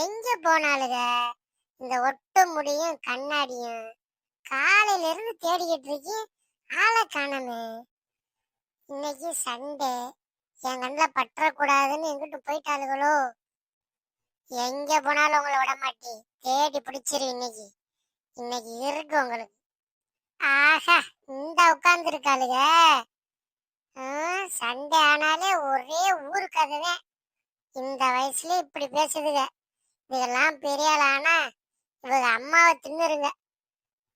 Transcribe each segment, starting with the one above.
எங்க போனாலுக இந்த ஒட்டு முடியும் கண்ணாடியும். காலையில இருந்து தேடிக்கிட்டு இருக்கேன் ஆளை காணமே. இன்னைக்கு சண்டே. என் கண்ணில் பற்றக்கூடாதுன்னு எங்கிட்டு போயிட்டாளுகளோ? எங்க போனாலும் உங்களை விட மாட்டி தேடி பிடிச்சிரு இன்னைக்கு. இன்னைக்கு இருக்கு உங்களுக்கு. ஆஹா இந்த உட்காந்துருக்காளுக சண்டே ஆனாலே ஒரே ஊரு கதைதான். இந்த வயசுல இப்படி பேசுதுங்க இதெல்லாம் பெரிய இவங்க அம்மாவை தின்னுருங்க.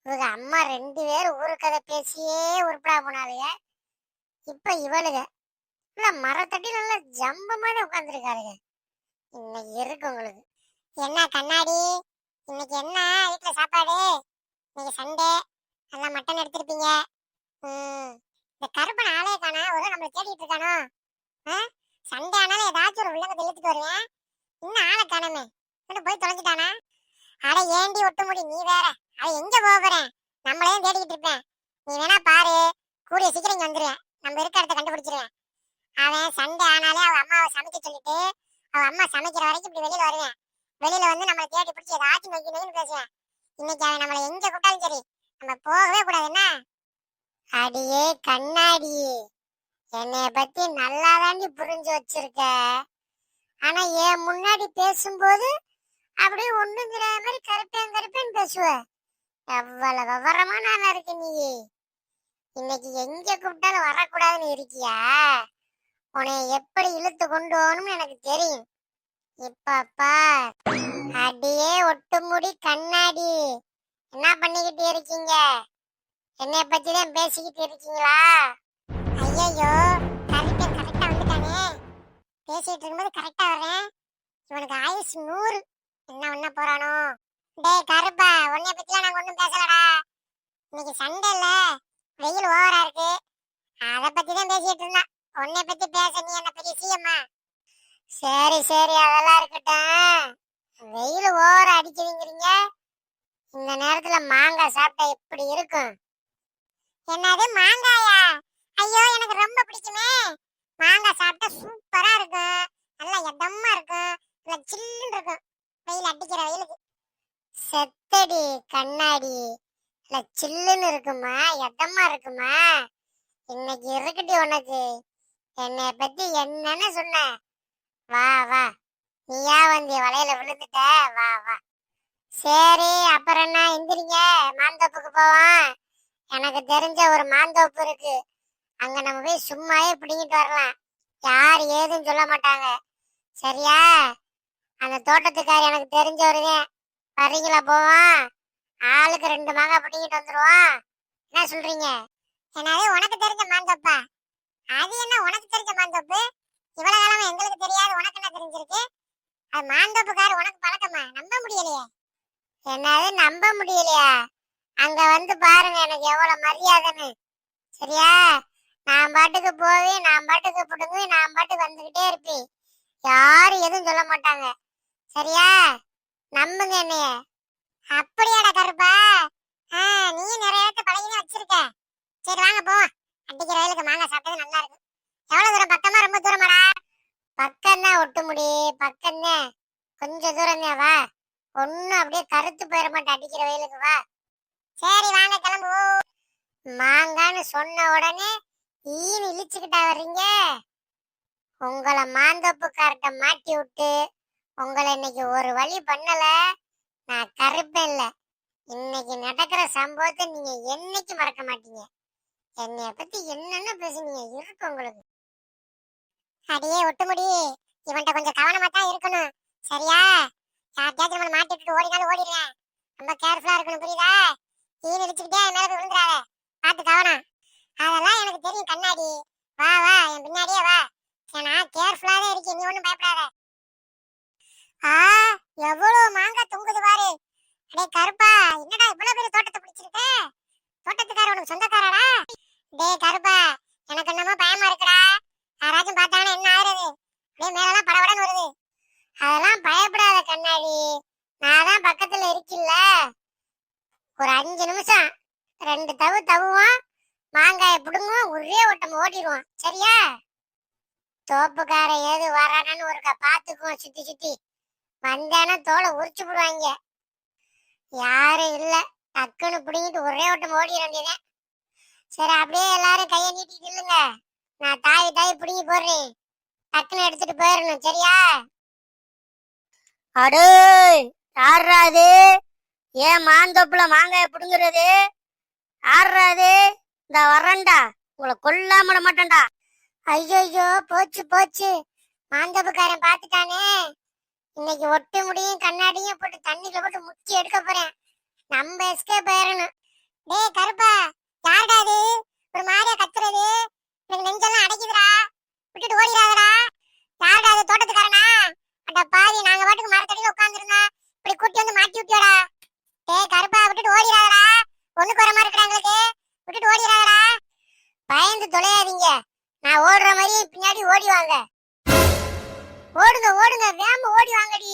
இவங்க அம்மா ரெண்டு பேரும் ஊரு கதை பேசியே உருப்படா போனாளுங்க இப்ப இவனுங்க நல்லா மரத்தட்டி நல்லா ஜம்ப மாதிரி உட்காந்துருக்காளுங்க இன்னைக்கு இருக்கு உங்களுக்கு. என்ன கண்ணாடி? இன்னைக்கு என்ன வீட்டுல சாப்பாடு? இன்னைக்கு சண்டே. நல்லா மட்டன் எடுத்திருப்பீங்க. ம். இந்த கருப்பன் ஆளே காணா ஒரு நம்மளை தேடிட்டு இருக்கானோ? ஆ? சண்டே ஆனாலும் ஏதாச்சும் ஒரு உள்ளங்கத்தை இழுத்துட்டு வருவேன். இன்னும் ஆளை காணமே. இன்னும் போய் தொலைஞ்சிட்டானா? அட ஏண்டி ஒட்டு முடி நீ வேற. அட எங்க போக போறேன் நம்மளையும் தேடிக்கிட்டு இருப்பேன் நீ வேணா பாரு. கூடிய சீக்கிரம் இங்க வந்துருவேன் நம்ம இருக்க இடத்த கண்டுபிடிச்சிருவேன். அவன் சண்டே ஆனாலே அவ அம்மாவை சமைக்க சொல்லிட்டு அவ அம்மா சமைக்கிற வரைக்கும் இப்படி வெளியில வருவேன். வெளியில வந்து நம்மளை தேடி பிடிச்சி ஏதாச்சும் நோக்கி நோக்கின்னு பேசுவேன். இன்னைக்கு அவன் நம்மளை எங்க கூட்டாலும் சரி நம்ம போகவே கூடாது என்ன? அடியே கண்ணாடி. என்னைய பத்தி நல்லா தாண்டி புரிஞ்சு வச்சிருக்க. ஆனா என் முன்னாடி பேசும்போது அப்படியே ஒண்ணுங்கிற மாதிரி கருப்பேன் கருப்பேன் பேசுவ. எவ்வளவு விவரமா நான் இருக்கு நீ? இன்னைக்கு எங்க கூப்பிட்டாலும் வரக்கூடாதுன்னு இருக்கியா? உன்னை எப்படி இழுத்து கொண்டு போகணும்னு எனக்கு தெரியும். இப்பப்பா அடியே ஒட்டுமுடி கண்ணாடி. என்ன பண்ணிக்கிட்டு இருக்கீங்க? என்னைய பத்தி தான் பேசிக்கிட்டு இருக்கீங்களா? ஐயோ கரெக்டா கரெக்டா வந்துட்டானே. பேசிட்டு இருக்கும்போது கரெக்டா வரேன் இவனுக்கு ஆயுசு நூறு என்ன பண்ண போறானோ டேய் கருப்பா உன்னைய பத்திலாம் நாங்க ஒண்ணும் பேசலடா இன்னைக்கு சண்டை இல்ல. வெயில் ஓவரா இருக்கு. அத பத்தி தான் பேசிட்டு இருந்தான் உன்னை பத்தி பேச நீ என்ன பெரிய சீயம்மா சரி சரி அதெல்லாம் இருக்கட்டும். வெயில் ஓவரா அடிக்குதுங்கிறீங்க. இந்த நேரத்துல மாங்காய் சாப்பிட்டா எப்படி இருக்கும்? என்னது மாங்காயா? ஐயோ எனக்கு ரொம்ப பிடிக்குமே. மாங்காய் சாப்பிட்டா சூப்பரா இருக்கும். நல்லா எதமா இருக்கும். நல்லா சில்லுன்னு இருக்கும். வெயில் அடிக்கிற வெயிலுக்கு. செத்தடி கண்ணாடி. இல்ல சில்லுன்னு இருக்குமா? எதமா இருக்குமா? இன்னைக்கு இருக்கட்டி உனக்கு. என்னைய பத்தி என்னன்னு சொன்ன? வா வா. நீயா வந்து வலையில விழுந்துட்ட? வா வா. சரி அப்புறம் என்ன? எந்திரிங்க. மாந்தோப்புக்கு போவோம். எனக்கு தெரிஞ்ச ஒரு மாந்தோப்பு இருக்கு. அங்க நம்ம போய் சும்மாவே பிடிங்கிட்டு வரலாம். யார் ஏதுன்னு சொல்ல மாட்டாங்க. சரியா? அந்த தோட்டத்துக்கார் எனக்கு தெரிஞ்சவருதான் வரீங்களா போவோம். ஆளுக்கு ரெண்டு மாங்காய் பிடிங்கிட்டு வந்துருவோம். என்ன சொல்றீங்க? என்னது உனக்கு தெரிஞ்ச மாந்தப்பா? அது என்ன உனக்கு தெரிஞ்ச மாந்தப்பு? இவ்வளவு காலம் எங்களுக்கு தெரியாது உனக்கு என்ன தெரிஞ்சிருக்கு? அது மாந்தப்புக்காரு உனக்கு பழக்கமா? நம்ப முடியலையே. என்னது நம்ப முடியலையா? அங்க வந்து பாருங்க எனக்கு எவ்வளவு மரியாதைன்னு. சரியா? நான் பாட்டுக்கு போவி நான் பாட்டுக்கு பிடுங்கி நான் பாட்டுக்கு வந்துகிட்டே இருப்பேன். யாரும் எதுவும் சொல்ல மாட்டாங்க. சரியா? நம்புங்க என்னைய. அப்படியாடா கருப்பா. நீ நிறைய இடத்த பழகினே வச்சிருக்க. சரி வாங்க போ அடிக்கிற வயலுக்கு மாங்காய் சாப்பிட்டது நல்லா இருக்கும் எவ்வளவு தூரம்? பக்கமா? ரொம்ப தூரமாடா. பக்கம் தான் ஒட்டு முடி பக்கம் தான் கொஞ்சம் தூரம் தான் வா. ஒன்னும் அப்படியே கருத்து போயிட மாட்டேன். அடிக்கிற வயலுக்கு வா. சரி வாங்க கிளம்புவோம். மாங்கான்னு சொன்ன உடனே ஈனு இழிச்சுக்கிட்டா வர்றீங்க? உங்களை மாந்தோப்புக்கார்ட்ட மாட்டி விட்டு உங்களை இன்னைக்கு ஒரு வழி பண்ணலை. நான் கருப்பேன் இல்ல. இன்னைக்கு நடக்கிற சம்பவத்தை நீங்க என்னைக்கு மறக்க மாட்டீங்க? என்னைய பத்தி என்னென்ன பேசுனீங்க? இருக்கு உங்களுக்கு. அடியே ஒட்டுமுடி. இவன்ட்ட கொஞ்சம் கவனமா தான் இருக்கணும். சரியா? யார்கிட்டயாச்சும் நம்மளை மாட்டிட்டு ஓடினாலும் ஓடிடுறேன் ரொம்ப கேர்ஃபுல்லா இருக்கணும் புரியுதா? ஈன இடிச்சுக்கிட்டே என் மேல போய் பார்த்து கவனம். அதெல்லாம் எனக்கு தெரியும் கண்ணாடி. வா வா என் பின்னாடியே வா. ஏன்னா கேர்ஃபுல்லாவே இருக்கேன். நீ ஒன்றும் பயப்படாத. ஆ எவ்வளவு மாங்க டேய் கருப்பா என்னடா இவ்வளவு பெரிய தோட்டத்தை பிடிச்சிருக்க? தோட்டத்துக்கார உனக்கு சொந்தக்காரடா டேய் கருப்பா எனக்கு என்னமோ பயமா இருக்குடா. யாராச்சும் பார்த்தானே என்ன ஆகுறது? அப்படியே மேலெல்லாம் படபடன்னு வருது. அதெல்லாம் பயப்படாத கண்ணாடி. நான் தான் பக்கத்துல இருக்கில்ல. ஒரு அஞ்சு நிமிஷம். ரெண்டு தவு தவுவோம் மாங்காயை பிடுங்குவோம் ஒரே ஓட்டம் ஓட்டிடுவோம் சரியா? தோப்புக்கார ஏது வரானு ஒருக்கா பாத்துக்குவோம் சுத்தி சுத்தி. வந்தானா தோலை உரிச்சு போடுவாங்க. யாரும் இல்ல. டக்குன்னு பிடிங்கிட்டு ஒரே ஓட்டம் ஓடிட வேண்டியதேன் சரி அப்படியே எல்லாரும் கையை நீட்டிட்டு இல்லைங்க நான் தாய் தாய் பிடிங்கி போடுறேன். டக்குன்னு எடுத்துட்டு போயிடணும் சரியா? அடு யார்ரா அது? ஏன் மாந்தோப்புல மாங்காய பிடுங்குறது? ஆடுறாது அது? இந்த வரேன்டா உங்களை கொல்லாம மாட்டேன்டா. ஐயோ போச்சு போச்சு. மாந்தப்புக்காரன் பார்த்துட்டானே இன்னைக்கு ஒட்டு முடியும் கண்ணாடியும் போட்டு தண்ணிக்குள்ள போட்டு முக்கி எடுக்க போறேன். நம்ம எஸ்கேப் ஆயிரணும். டேய் கருப்பா யாருடா அது? ஒரு மாதிரியா கத்துறது. எனக்கு நெஞ்செல்லாம் அடைக்குதுடா. விட்டுட்டு ஓடிடாதடா. யாருடா அது தோட்டத்துக்காரனா? அட பாதி நாங்க பாட்டுக்கு மரத்தடியில உட்காந்துருந்தா இப்படி கூட்டி வந்து மாட்டி விட்டியோடா. டேய் கருப்பா விட்டுட்டு ஓடிடாதடா. ஒண்ணுக்கு வர மாதிரி இருக்கிறாங்களுக்கு விட்டுட்டு ஓடிடாதடா. பயந்து தொலையாதீங்க. நான் ஓடுற மாதிரி பின்னாடி ஓடி வாங்க ஓடுங்க ஓடுங்க. வேம்ப ஓடி வாங்கடி.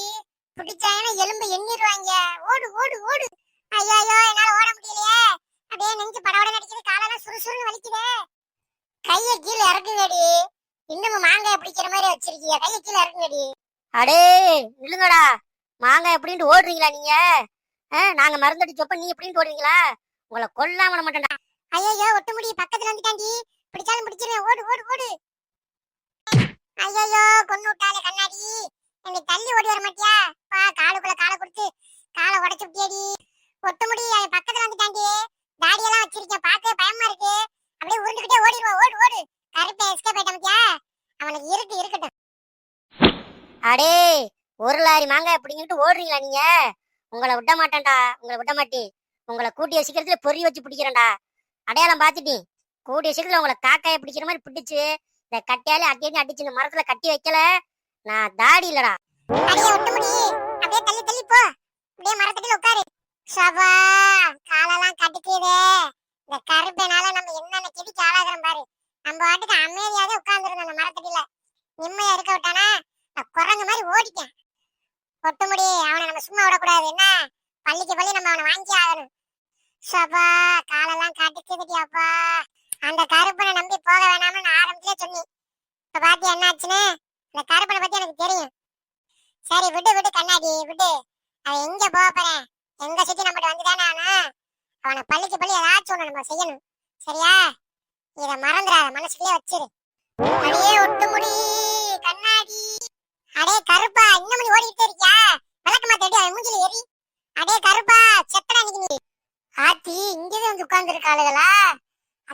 பிடிச்சாங்கன்னா எலும்பு எண்ணிடுவாங்க. ஓடு ஓடு ஓடு. ஐயோ ஐயோ என்னால ஓட முடியலையே. அப்படியே நெஞ்சு படவட நடிக்குது காலெல்லாம் சுறுசுறுன்னு வலிக்குதே. கையை கீழே இறக்குங்கடி. இன்னமும் மாங்காய் பிடிக்கிற மாதிரி வச்சிருக்கீங்க கையை கீழே இறக்குங்கடி. அடே நில்லுங்கடா. மாங்காய் எப்படின்ட்டு ஓடுறீங்களா நீங்க? ஆ, நாங்க மருந்தடி சொப்ப நீ எப்படின்ட்டு ஓடுறீங்களா? உங்களை கொல்லாம விட மாட்டேன்டா. ஐயோ ஒட்டு முடி பக்கத்துல வந்துட்டாண்டி பிடிச்சாலும் பிடிச்சிருவேன். ஓடு ஓடு ஓடு. ஐயோ கொன்னு விட்டாலே கண்ணாடி. என்னை தள்ளி ஓடி வர மாட்டியா? பா காலுக்குள்ள காலை கொடுத்து காலை உடைச்சு விட்டியடி. ஒட்டு முடி அவன் பக்கத்துல வந்துட்டாண்டி தாடியெல்லாம் வச்சிருக்கேன் பார்க்கவே பயமா இருக்கு. அப்படியே உருண்டுகிட்டே ஓடிடுவான் ஓடு ஓடு. கருப்பை எஸ்கேப் ஆயிட்ட மாட்டியா அவனுக்கு இருக்கு இருக்கட்டும். அடே ஒரு லாரி மாங்காய் பிடிங்கிட்டு ஓடுறீங்களா நீங்க? உங்களை விட மாட்டேன்டா உங்களை விட மாட்டி. உங்களை கூட்டிய சீக்கிரத்துல பொறி வச்சு பிடிக்கிறேன்டா. அடையாளம் பார்த்துட்டி. கூடிய சீக்கிரத்துல உங்களை காக்காய பிடிக்கிற மாதிரி பிடிச்சு இந்த கட்டியால அடி அடிச்சு இந்த மரத்துல கட்டி வைக்கல. நான் தாடி இல்லடா. அடியே ஒட்டு முடி. அப்படியே தள்ளி தள்ளி போ. அப்படியே மரத்தடியில உட்காரு. சபா காலெல்லாம் கட்டுக்குதே இந்த கருப்பைனால நம்ம என்னென்ன கெதிக்கு ஆளாகிறோம் பாரு. நம்ம வாட்டுக்கு அமைதியாவே உட்கார்ந்துருந்தோம் அந்த மரத்தடியில நிம்மதியா இருக்க விட்டானா? நான் குரங்கு மாதிரி ஓடிட்டேன். ஒட்டு முடி. அவனை நம்ம சும்மா விடக்கூடாது. என்ன? பள்ளிக்கு பள்ளி நம்ம அவனை வாங்கி ஆகணும். சபா காலெல்லாம் கட்டுக்குதுடி அப்பா. அந்த கருப்பனை நம்பி போக வேணாம்னு நான் ஆரம்பத்திலே சொன்னேன். இப்ப பாத்தி என்ன ஆச்சுன்னு? அந்த கருப்பனை பத்தி எனக்கு தெரியும். சரி விடு விடு கண்ணாடி விடு. அவன் எங்க போக போறேன்? எங்க சுத்தி நம்மகிட்ட வந்துதானே ஆனா அவனை பள்ளிக்கு பள்ளி ஏதாச்சும் ஒண்ணு நம்ம செய்யணும். சரியா? இத மறந்துடாத மனசுக்குள்ளே வச்சிரு. அடியே ஒட்டு முடி கண்ணாடி. அடே கருப்பா இன்னும் நீ ஓடிட்டே இருக்கியா? விளக்கமா தேடி அவன் மூஞ்சில எரி அடே கருப்பா செத்தடா இன்னைக்கு நீ. ஆத்தி இங்கதான் வந்து உட்கார்ந்துருக்காளுகளா?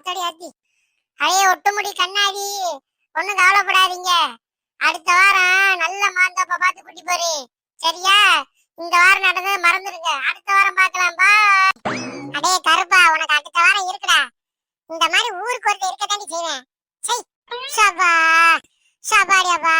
அத்தடி அத்தி. அதே ஒட்டுமுடி கண்ணாடி. ஒண்ணும் கவலைப்படாதீங்க. அடுத்த வாரம் நல்ல மாந்தப்ப பார்த்து கூட்டி போரு. சரியா? இந்த வாரம் நடந்தது மறந்துடுங்க. அடுத்த வாரம் பார்க்கலாம். பா. அடே கருப்பா உனக்கு அடுத்த வாரம் இருக்குடா. இந்த மாதிரி ஊருக்கு ஒருத்தர் இருக்கத்தாண்டி செய்வேன். சை சபா சபாடியாப்பா